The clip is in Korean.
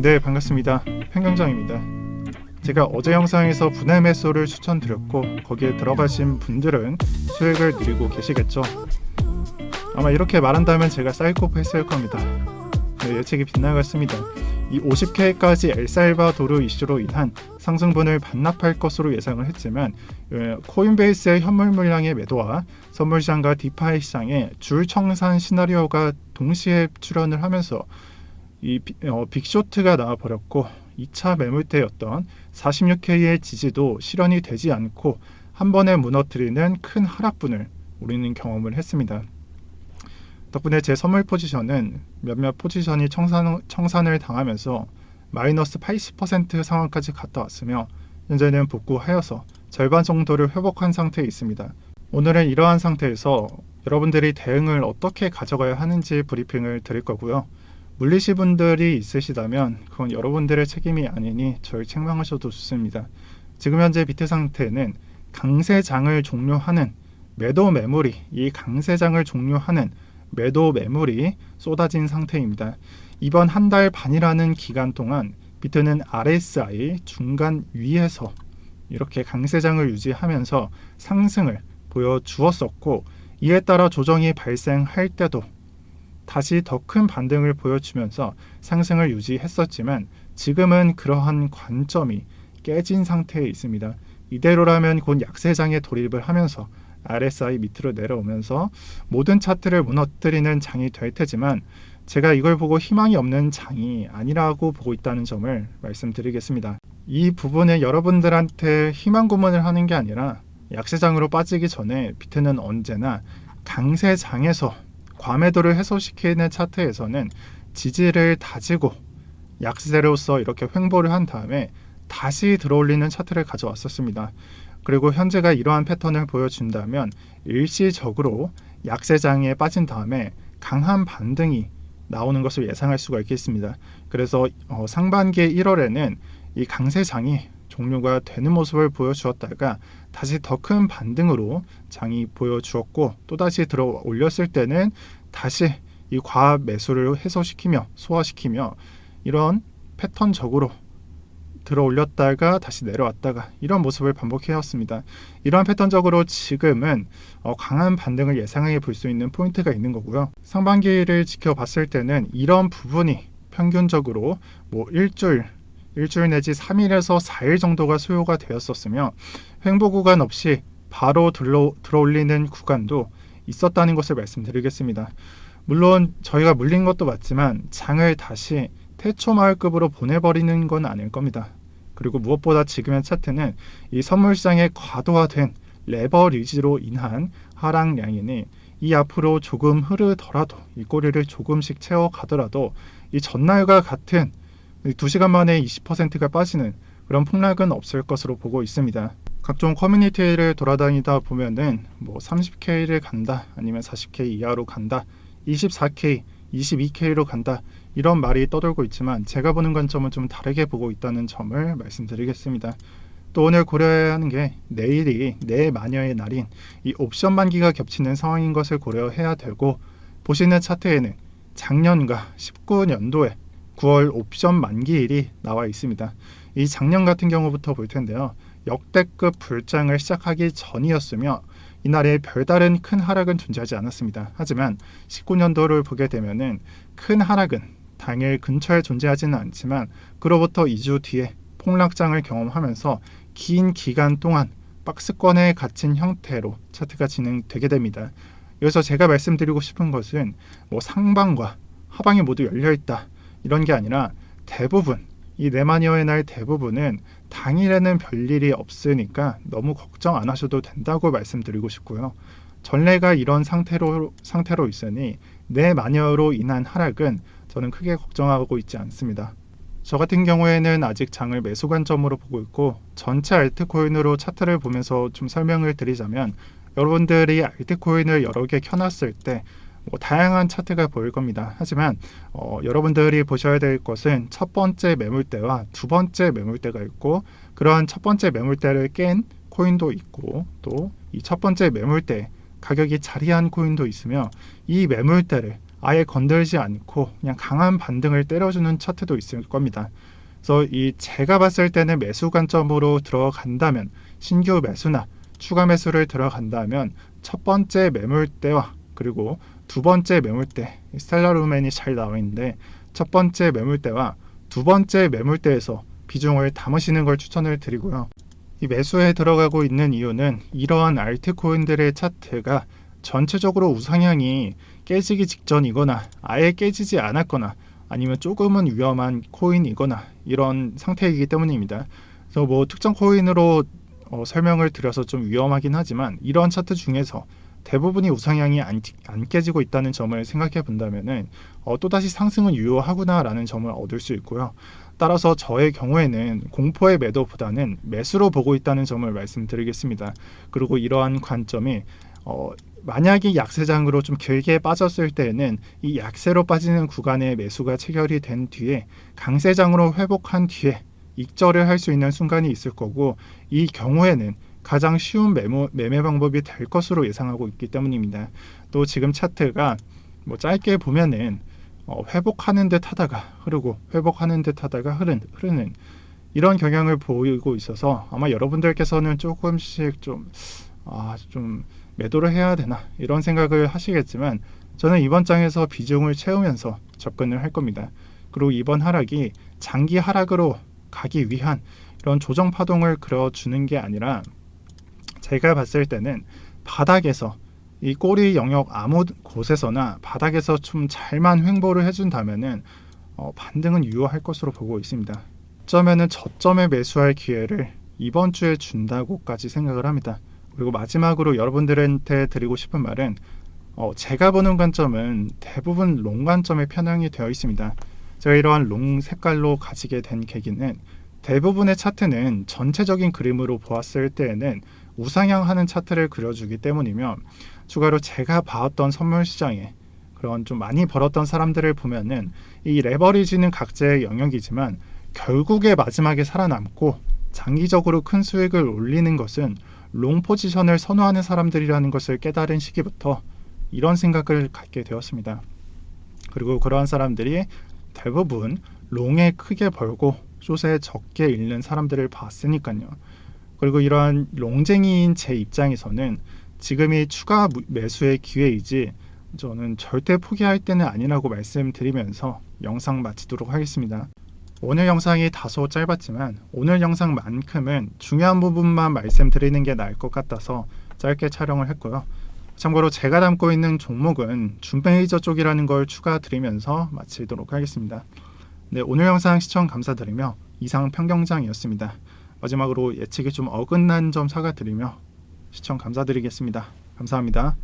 네 반갑습니다. 팽경장입니다. 제가 어제 영상에서 분할 매수를 추천드렸고 거기에 들어가신 분들은 수익을 누리고 계시겠죠? 아마 이렇게 말한다면 제가 사이코프 했을 겁니다. 네, 예측이 빗나갔습니다. 이 50K까지 엘살바도르 이슈로 인한 상승분을 반납할 것으로 예상을 했지만 예, 코인베이스의 현물 물량의 매도와 선물 시장과 디파이 시장의 줄 청산 시나리오가 동시에 출현을 하면서 이 비- 어, 빅쇼트가 나와 버렸고 2차 매물대였던 46K의 지지도 실현이 되지 않고 한 번에 무너뜨리는 큰 하락분을 우리는 경험을 했습니다. 덕분에 제 선물 포지션은 몇몇 포지션이 청산, 청산을 당하면서 마이너스 80% 상황까지 갔다 왔으며 현재는 복구하여서 절반 정도를 회복한 상태에 있습니다. 오늘은 이러한 상태에서 여러분들이 대응을 어떻게 가져가야 하는지 브리핑을 드릴 거고요. 물리시 분들이 있으시다면 그건 여러분들의 책임이 아니니 저를 책망하셔도 좋습니다. 지금 현재 비트 상태는 강세장을 종료하는 매도 매물이 이 강세장을 종료하는 매도 매물이 쏟아진 상태입니다. 이번 한 달 반이라는 기간 동안 비트는 RSI 중간 위에서 이렇게 강세장을 유지하면서 상승을 보여주었었고 이에 따라 조정이 발생할 때도 다시 더 큰 반등을 보여주면서 상승을 유지했었지만 지금은 그러한 관점이 깨진 상태에 있습니다. 이대로라면 곧 약세장에 돌입을 하면서 RSI 밑으로 내려오면서 모든 차트를 무너뜨리는 장이 될 테지만 제가 이걸 보고 희망이 없는 장이 아니라고 보고 있다는 점을 말씀드리겠습니다. 이 부분에 여러분들한테 희망 고문을 하는 게 아니라 약세장으로 빠지기 전에 비트는 언제나 강세장에서 과매도를 해소시키는 차트에서는 지지를 다지고 약세로서 이렇게 횡보를 한 다음에 다시 들어올리는 차트를 가져왔었습니다. 그리고 현재가 이러한 패턴을 보여준다면 일시적으로 약세장에 빠진 다음에 강한 반등이 나오는 것을 예상할 수가 있겠습니다. 그래서 어, 상반기 1월에는 이 강세장이 종료가 되는 모습을 보여주었다가 다시 더 큰 반등으로 장이 보여주었고 또다시 들어 올렸을 때는 다시 이 과합 매수를 해소시키며 소화시키며 이런 패턴적으로 들어 올렸다가 다시 내려왔다가 이런 모습을 반복해왔습니다. 이러한 패턴적으로 지금은 어, 강한 반등을 예상해 볼 수 있는 포인트가 있는 거고요. 상반기를 지켜봤을 때는 이런 부분이 평균적으로 뭐 일주일 일주일 내지 3일에서 4일 정도가 소요가 되었었으며 횡보 구간 없이 바로 들러, 들어올리는 구간도 있었다는 것을 말씀드리겠습니다. 물론 저희가 물린 것도 맞지만 장을 다시 태초마을급으로 보내버리는 건 아닐 겁니다. 그리고 무엇보다 지금의 차트는 이 선물 시장의 과도화된 레버리지로 인한 하락량이니 이 앞으로 조금 흐르더라도 이 꼬리를 조금씩 채워가더라도 이 전날과 같은 2시간 만에 20%가 빠지는 그런 폭락은 없을 것으로 보고 있습니다. 각종 커뮤니티를 돌아다니다 보면은 뭐 30K를 간다 아니면 40K 이하로 간다 24K 22K로 간다 이런 말이 떠돌고 있지만 제가 보는 관점은 좀 다르게 보고 있다는 점을 말씀드리겠습니다. 또 오늘 고려해야 하는 게 내일이 내 마녀의 날인 이 옵션 만기가 겹치는 상황인 것을 고려해야 되고 보시는 차트에는 작년과 19년도에 9월 옵션 만기일이 나와 있습니다. 이 작년 같은 경우부터 볼 텐데요. 역대급 불장을 시작하기 전이었으며 이날에 별다른 큰 하락은 존재하지 않았습니다. 하지만 19년도를 보게 되면은 큰 하락은 당일 근처에 존재하지는 않지만 그로부터 2주 뒤에 폭락장을 경험하면서 긴 기간 동안 박스권에 갇힌 형태로 차트가 진행되게 됩니다. 여기서 제가 말씀드리고 싶은 것은 뭐 상방과 하방이 모두 열려 있다 이런 게 아니라 대부분 이 네마니어의 날 대부분은 당일에는 별일이 없으니까 너무 걱정 안 하셔도 된다고 말씀드리고 싶고요. 전례가 이런 상태로 상태로 있으니 네마니어로 인한 하락은 저는 크게 걱정하고 있지 않습니다. 저 같은 경우에는 아직 장을 매수 관점으로 보고 있고 전체 알트코인으로 차트를 보면서 좀 설명을 드리자면 여러분들이 알트코인을 여러 개 켜놨을 때 뭐 다양한 차트가 보일 겁니다. 하지만 어, 여러분들이 보셔야 될 것은 첫 번째 매물대와 두 번째 매물대가 있고 그러한 첫 번째 매물대를 깬 코인도 있고 또 이 첫 번째 매물대 가격이 자리한 코인도 있으며 이 매물대를 아예 건들지 않고 그냥 강한 반등을 때려주는 차트도 있을 겁니다. 그래서 이 제가 봤을 때는 매수 관점으로 들어간다면 신규 매수나 추가 매수를 들어간다면 첫 번째 매물대와 그리고 두 번째 매물대 스텔라 루멘이 잘 나와 있는데 첫 번째 매물대와 두 번째 매물대에서 비중을 담으시는 걸 추천을 드리고요. 이 매수에 들어가고 있는 이유는 이러한 알트코인들의 차트가 전체적으로 우상향이 깨지기 직전이거나 아예 깨지지 않았거나 아니면 조금은 위험한 코인이거나 이런 상태이기 때문입니다. 그래서 뭐 특정 코인으로 어, 설명을 드려서 좀 위험하긴 하지만 이런 차트 중에서 대부분이 우상향이 안, 안 깨지고 있다는 점을 생각해 본다면은 어, 또다시 상승은 유효하구나라는 점을 얻을 수 있고요. 따라서 저의 경우에는 공포의 매도보다는 매수로 보고 있다는 점을 말씀드리겠습니다. 그리고 이러한 관점이 어, 만약에 약세장으로 좀 길게 빠졌을 때에는 이 약세로 빠지는 구간에 매수가 체결이 된 뒤에 강세장으로 회복한 뒤에 익절을 할 수 있는 순간이 있을 거고 이 경우에는 가장 쉬운 매모, 매매 방법이 될 것으로 예상하고 있기 때문입니다. 또 지금 차트가 뭐 짧게 보면은 어, 회복하는 듯 하다가 흐르고 회복하는 듯 하다가 흐르는, 흐르는 이런 경향을 보이고 있어서 아마 여러분들께서는 조금씩 좀, 아, 좀 매도를 해야 되나 이런 생각을 하시겠지만 저는 이번 장에서 비중을 채우면서 접근을 할 겁니다. 그리고 이번 하락이 장기 하락으로 가기 위한 이런 조정 파동을 그려주는 게 아니라 제가 봤을 때는 바닥에서 이 꼬리 영역 아무 곳에서나 바닥에서 좀 잘만 횡보를 해준다면은 어, 반등은 유효할 것으로 보고 있습니다. 점에는 저점에 매수할 기회를 이번 주에 준다고까지 생각을 합니다. 그리고 마지막으로 여러분들한테 드리고 싶은 말은 어, 제가 보는 관점은 대부분 롱 관점에 편향이 되어 있습니다. 제가 이러한 롱 색깔로 가지게 된 계기는 대부분의 차트는 전체적인 그림으로 보았을 때에는 우상향하는 차트를 그려주기 때문이며 추가로 제가 봐왔던 선물 시장에 그런 좀 많이 벌었던 사람들을 보면은 이 레버리지는 각자의 영역이지만 결국에 마지막에 살아남고 장기적으로 큰 수익을 올리는 것은 롱 포지션을 선호하는 사람들이라는 것을 깨달은 시기부터 이런 생각을 갖게 되었습니다. 그리고 그러한 사람들이 대부분 롱에 크게 벌고 숏에 적게 잃는 사람들을 봤으니까요. 그리고 이러한 롱쟁이인 제 입장에서는 지금이 추가 무- 매수의 기회이지 저는 절대 포기할 때는 아니라고 말씀드리면서 영상 마치도록 하겠습니다. 오늘 영상이 다소 짧았지만 오늘 영상만큼은 중요한 부분만 말씀드리는 게 나을 것 같아서 짧게 촬영을 했고요. 참고로 제가 담고 있는 종목은 준메이저 쪽이라는 걸 추가드리면서 마치도록 하겠습니다. 네, 오늘 영상 시청 감사드리며 이상 평경장이었습니다. 마지막으로 예측이 좀 어긋난 점 사과드리며 시청 감사드리겠습니다. 감사합니다.